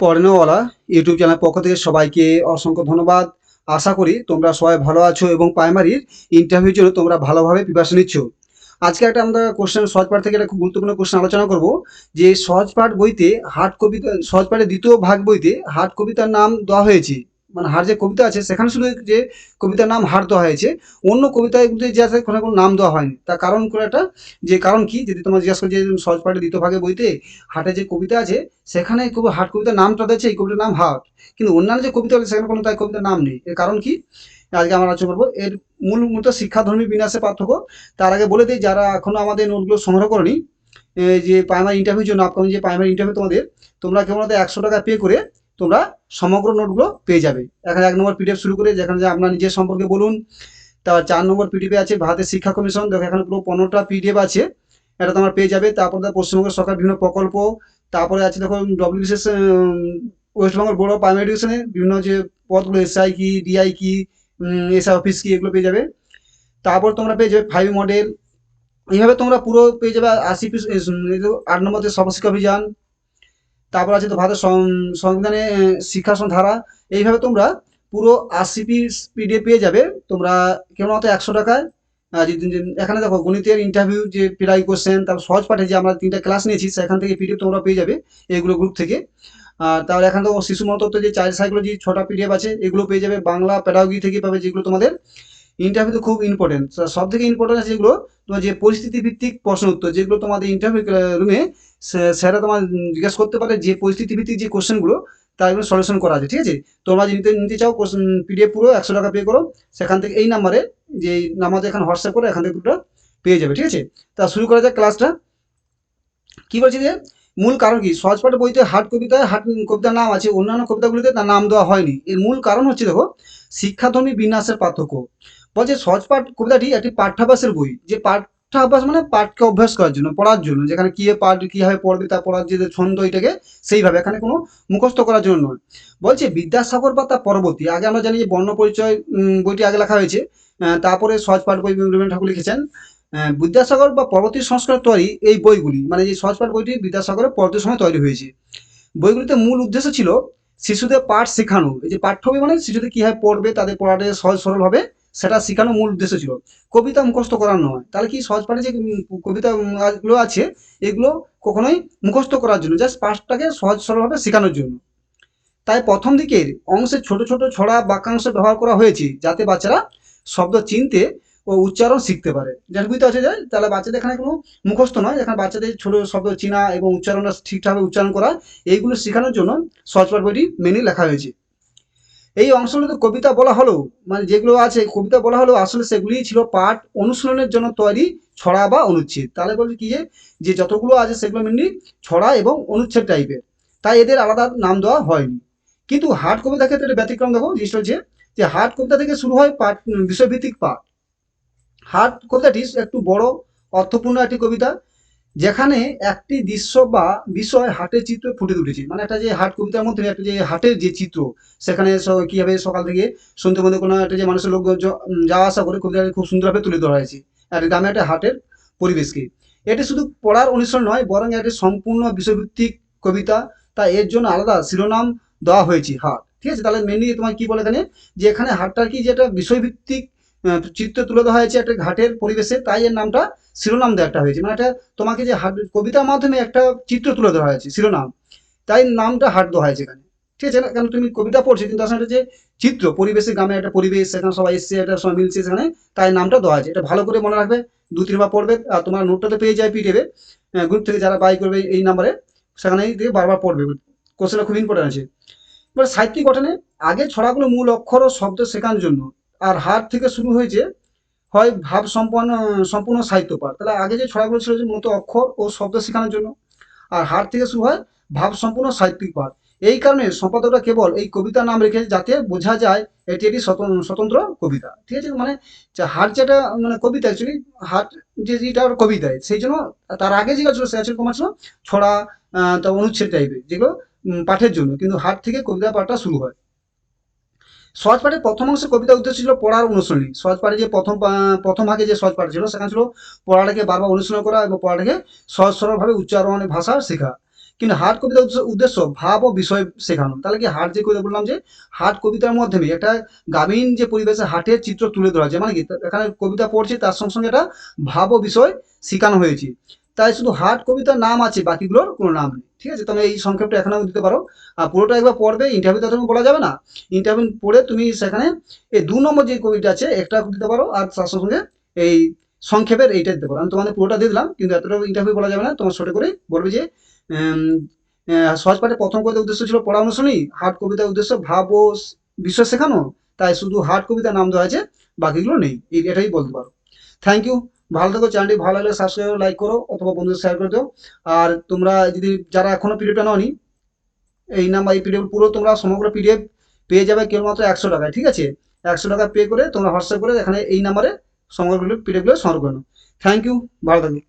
পড়নেওয়ালা YouTube channel পক্ষ থেকে সবাইকে অসংখ্য ধন্যবাদ। আশা করি তোমরা সবাই ভালো আছো এবং প্রাইমারির ইন্টারভিউর জন্য তোমরা ভালোভাবে প্রিপারেশন নিচ্ছ। আজকে একটা আমরা কোশ্চেন সহজ পাঠ থেকে একটা খুব গুরুত্বপূর্ণ কোশ্চেন আলোচনা করব, যে সহজ পাঠ বইতে হাট কবিতা সহজ পাঠের দ্বিতীয় ভাগ বইতে হাট কবিতার নাম দেওয়া হয়েছে। মানে হার যে কবিতা আছে, সেখানে শুধু যে কবিতার নাম হার দেওয়া হয়েছে, অন্য কবিতাগুলি যে আছে কোনো কোনো নাম দেওয়া হয়নি। তার কারণ করে একটা যে কারণ কি, যদি তোমার জিজ্ঞাসা করি যে সহজ পাঠের দ্বিতীয় ভাগে বইতে হাটে যে কবিতা আছে, সেখানে খুব হাট কবিতার নামটা দিয়েছে এই কবিতার নাম হাট। কিন্তু অন্যান্য যে কবিতা আছে, সেখানে কোনো তাই কবিতার নাম নেই। এর কারণ কি? আজকে আমরা আলোচনা করব। এর মূল মূলত শিক্ষাধর্মী বিন্যাসের পার্থক্য। তার আগে বলে দিই, যারা এখনও আমাদের নোটগুলো সংগ্রহ করেনি যে প্রাইমারি ইন্টারভিউর জন্য আপকামিং যে প্রাইমারি ইন্টারভিউ তোমাদের, তোমরা কেমন একশো টাকা পে করে তোমরা সমগ্র নোটগুলো পেয়ে যাবে। এখানে এক নম্বর পিডিএফ শুরু করে, যেখানে আপনার নিজের সম্পর্কে বলুন তার চার নম্বর পিডিএফ আছে ভারতের শিক্ষা কমিশন। দেখো, এখানে পুরো পনেরোটা পিডিএফ আছে, এটা তোমার পেয়ে যাবে। তারপর দেখো পশ্চিমবঙ্গ সরকার বিভিন্ন প্রকল্প, তারপরে আছে দেখো WBCS West Bengal board of primary এডুকেশনের বিভিন্ন যে পদগুলো এসআই কি ডিআই কি এসআই অফিস কি, এগুলো পেয়ে যাবে। তারপর তোমরা পেয়ে যাবে ফাইভ মডেল এইভাবে তোমরা পুরো পেয়ে যাবে আশি পিস আট নম্বরতে সর্বশিক্ষা অভিযান তারপর আছে তো ভারতের সংবিধানে শিক্ষাসন ধারা। এইভাবে তোমরা পুরো আশি পিস পিডিএফ পেয়ে যাবে। তোমরা কেমন মতো একশো টাকায় এখানে দেখো গণিতের ইন্টারভিউ যে প্রায় কোশ্চেন তারপর সহজ পাঠে যে আমরা তিনটা ক্লাস নিয়েছি, সেখান থেকে পিডিএফ তোমরা পেয়ে যাবে এইগুলো গ্রুপ থেকে। আর তাহলে এখানে তো শিশু মনতত্ত্ব যে চাইল্ড সাইকোলজি ছটা পিডিএফ আছে, এগুলো পেয়ে যাবে। বাংলা প্যাডাগি থেকে পাবে যেগুলো তোমাদের ইন্টারভিউতে খুব ইম্পর্টেন্ট সব থেকে ইম্পর্টেন্ট আছে যেগুলো, তোমার যে পরিস্থিতি ভিত্তিক প্রশ্ন উত্তর, যেগুলো তোমাদের ইন্টারভিউ রুমে স্যারা তোমার জিজ্ঞেস করতে পারে যে পরিস্থিতি ভিত্তিক যে কোশ্চেনগুলো তার এগুলো সলিউশন করা আছে, ঠিক আছে? তোমরা যদি নিতে চাও পিডিএফ পুরো একশো টাকা পে করো, সেখান থেকে এই নাম্বারে যে নাম্বার এখানে হোয়াটসঅ্যাপ করে, এখান থেকে দুটো পেয়ে যাবে, ঠিক আছে? তা শুরু করা যাক ক্লাসটা কি বলছি যে, মূল কারণ কি? সহজ পাঠের বইতে হাট কবিতায় হাট কবিতার নাম আছে, অন্যান্য কবিতাগুলিতে তার নাম দেওয়া হয়নি। এর মূল কারণ হচ্ছে দেখো, শিক্ষাধর্মী বিন্যাসের পার্থক্য। বলছে সহজ পাঠ কবিতাটি একটি পাঠ্যাভ্যাসের বই, যে পাঠ্যাভ্যাস মানে পাঠকে অভ্যাস করার জন্য, পড়ার জন্য, যেখানে কি পাঠ কীভাবে পড়বে, তা পড়ার যে ছন্দ এটাকে সেইভাবে, এখানে কোনো মুখস্থ করার জন্য নয়। বলছে বিদ্যাসাগর বা তার পরবর্তী, আগে আমরা জানি যে বর্ণ পরিচয় বইটি আগে লেখা হয়েছে তারপরে সহজ পাঠ বই রবীন্দ্রনাথ ঠাকুর লিখেছেন। বিদ্যাসাগর বা পরবর্তী সংস্কার তৈরি এই বইগুলি মানে যে সহজ পাঠ বইটি বিদ্যাসাগরের পরবর্তী সময় তৈরি হয়েছে। বইগুলিতে মূল উদ্দেশ্য ছিল শিশুদের পাঠ শেখানো। এই যে পাঠ্য মানে শিশুদের কীভাবে পড়বে, তাদের পড়াটা সহজ সরলভাবে সেটা শেখানো মূল উদ্দেশ্য ছিল। কবিতা মুখস্থ করার নয়। তাহলে কি সহজ পাঠে যে উম, কবিতা উম, গুলো আছে এগুলো কখনোই মুখস্থ করার জন্য জাস্ট পাঠটাকে সহজ সরলভাবে শেখানোর জন্য। তাই প্রথম দিকের অংশে ছোট ছোট ছড়া বাক্যাংশ ব্যবহার করা হয়েছে যাতে বাচ্চারা শব্দ চিনতে ও উচ্চারণ শিখতে পারে। যেন বুঝতে পারছে যে তাহলে বাচ্চাদের এখানে কোনো মুখস্থ নয়। এখানে বাচ্চাদের ছোট শব্দ চিনা এবং উচ্চারণটা ঠিকঠাকভাবে উচ্চারণ করা এইগুলো শেখানোর জন্য সহজপাঠ বইটি মেনে লেখা হয়েছে। এই অংশগুলোতে কবিতা বলা হলো মানে যেগুলো আছে, কবিতা বলা হলো, আসলে সেগুলি ছিল পাঠ অনুশীলনের জন্য তৈরি ছড়া বা অনুচ্ছেদ। তাহলে বলছে কি যে যতগুলো আছে সেগুলো মেনলি ছড়া এবং অনুচ্ছেদ টাইপের তাই এদের আলাদা নাম দেওয়া হয়নি। কিন্তু হাট কবিতার ক্ষেত্রে ব্যতিক্রম দেখো, জিনিসটা হচ্ছে যে হাট কবিতা থেকে শুরু হয় পাঠ বিষয়ভিত্তিক পাঠ। হাট কবিতাটি একটু বড়, অর্থপূর্ণ একটি কবিতা। যেখানে একটি দৃশ্য বা বিষয় হাটের চিত্র ফুটে উঠেছে মানে একটা যে হাট কবিতার মধ্যে একটা যে হাটের যে চিত্র, সেখানে কীভাবে সকাল থেকে সন্ধ্যে মধ্যে কোনো একটা যে মানুষের লোক যাওয়া আসা করে কবিতাটি খুব সুন্দরভাবে তুলে ধরা হয়েছে। আর গ্রামে একটা হাটের পরিবেশকে। এটি শুধু পড়ার অনুসরণ নয়, বরং এটি সম্পূর্ণ বিষয়ভিত্তিক কবিতা। তাই এর জন্য আলাদা শিরোনাম দেওয়া হয়েছে হাট। ঠিক আছে? তাহলে মেনলি তোমার কি বলে এখানে? যে এখানে হাটটার কি যে একটা বিষয়ভিত্তিক চিত্র তুলে ধরা হয়েছে একটা ঘাটের পরিবেশে, তাই এর নামটা শিরোনাম দেওয়া একটা হয়েছে। মানে একটা তোমাকে যে হাট কবিতার মাধ্যমে একটা চিত্র তুলে ধরা হয়েছে, শিরোনাম। তাই নামটা হাট দেওয়া হয়েছে এখানে। ঠিক আছে? কারণ তুমি কবিতা পড়ছো, কিন্তু আসলে যে চিত্র পরিবেশে গ্রামে একটা পরিবেশ সেখানে সবাই এসছে, একটা সবাই মিলছে সেখানে, তাই নামটা দেওয়া আছে এটা ভালো করে মনে রাখবে, দু তিনবার পড়বে, আর তোমার নোটটাতে পেয়ে যায় পিডিএফে গ্রুপ থেকে যারা বাই করবে এই নাম্বারে সেখানে দিয়ে বারবার পড়বে। কোশ্চেনটা খুব ইম্পর্টেন্ট আছে। এবার সাহিত্যিক গঠনে আগে ছড়াগুলো মূল অক্ষর ও শব্দ শেখানোর জন্য, আর হাট থেকে শুরু হয়েছে হয় ভাব সম্পন্ন, সম্পূর্ণ সাহিত্য পাঠ তাহলে আগে যে ছড়াগুলো ছিল যে মূলত অক্ষর ও শব্দ শেখানোর জন্য, আর হাট থেকে শুরু হয় ভাব সম্পূর্ণ সাহিত্যিক পাঠ। এই কারণে সম্পাদকরা কেবল এই কবিতার নাম রেখেছে যাতে বোঝা যায় এটি একটি স্বতন্ত্র কবিতা। ঠিক আছে? মানে হাট যেটা মানে কবিতা অ্যাকচুয়ালি হাট যে যেটা ওর কবিতায়, সেই জন্য তার আগে যেগুলো ছিল সেটা ছিল তোমার ছিল ছড়া তো অনুচ্ছেদ টাইপের যেগুলো পাঠের জন্য। কিন্তু হাট থেকে কবিতা পাঠটা শুরু হয়। সহজ পাঠের প্রথম অংশে কবিতা উদ্দেশ্য ছিল পড়ার অনুশীলনী। সহজ পাঠে যে প্রথম প্রথম ভাগে যে সহজ পাঠ ছিল, সেখানে ছিল পড়াটাকে বারবার অনুশীলন করা এবং পড়াটাকে সহজ সরলভাবে উচ্চারণ ভাষা শেখা। কিন্তু হার্ড কবিতার উদ্দেশ্য- ভাব ও বিষয় শেখানো। তাহলে কি হার্ড যে কবিতা বললাম যে হাট কবিতার মাধ্যমে একটা গ্রামীণ যে পরিবেশে হাটের চিত্র তুলে ধরা যায় মানে কি? এখানে কবিতা পড়ছে, তার সঙ্গে সঙ্গে একটা ভাব ও বিষয় শেখানো হয়েছে। তাই শুধু হাট কবিতার নাম আছে, বাকিগুলোর কোনো নাম নেই। ঠিক আছে? তুমি এই সংক্ষেপটা এখানেও দিতে পারো। আর পুরোটা একবার পড়বে ইন্টারভিউতে তুমি বলা যাবে না। ইন্টারভিউ পড়ে তুমি সেখানে এই দু নম্বর যে কবিটা আছে, একটা দিতে পারো, আর তার সঙ্গে এই সংক্ষেপের এইটা দিতে পারো। আমি তোমাদের পুরোটা দিয়ে দিলাম, কিন্তু এতটা ইন্টারভিউ বলা যাবে না। তোমার ছোট করে বলবে যে সহজ পাঠের প্রথম কবিতার উদ্দেশ্য ছিল পড়া অনুশীলনী হাট কবিতার উদ্দেশ্য ভাব ও বিশ্ব শেখানো, তাই শুধু হাট কবিতার নাম দেওয়া আছে, বাকিগুলো নেই। এটাই বলতে পারো। থ্যাংক ইউ ভালো থাকো চ্যানেলটি ভালো লাগলে সাবস্ক্রাইব লাইক করো, অথবা বন্ধুদের শেয়ার করে দিও। আর তোমরা যদি যারা এখনও পিডিএফটা নাওনি, এই নাম্বার এই পিডিএফ পুরো তোমরা সমগ্র পিডিএফ পেয়ে যাবে কেবলমাত্র একশো টাকায়, ঠিক আছে? একশো টাকা পে করে তোমরা হোয়াটসঅ্যাপ করে এখানে এই নাম্বারে সমগ্র পিডিএফগুলো সংগ্রহ নাও। থ্যাংক ইউ ভালো থাকবে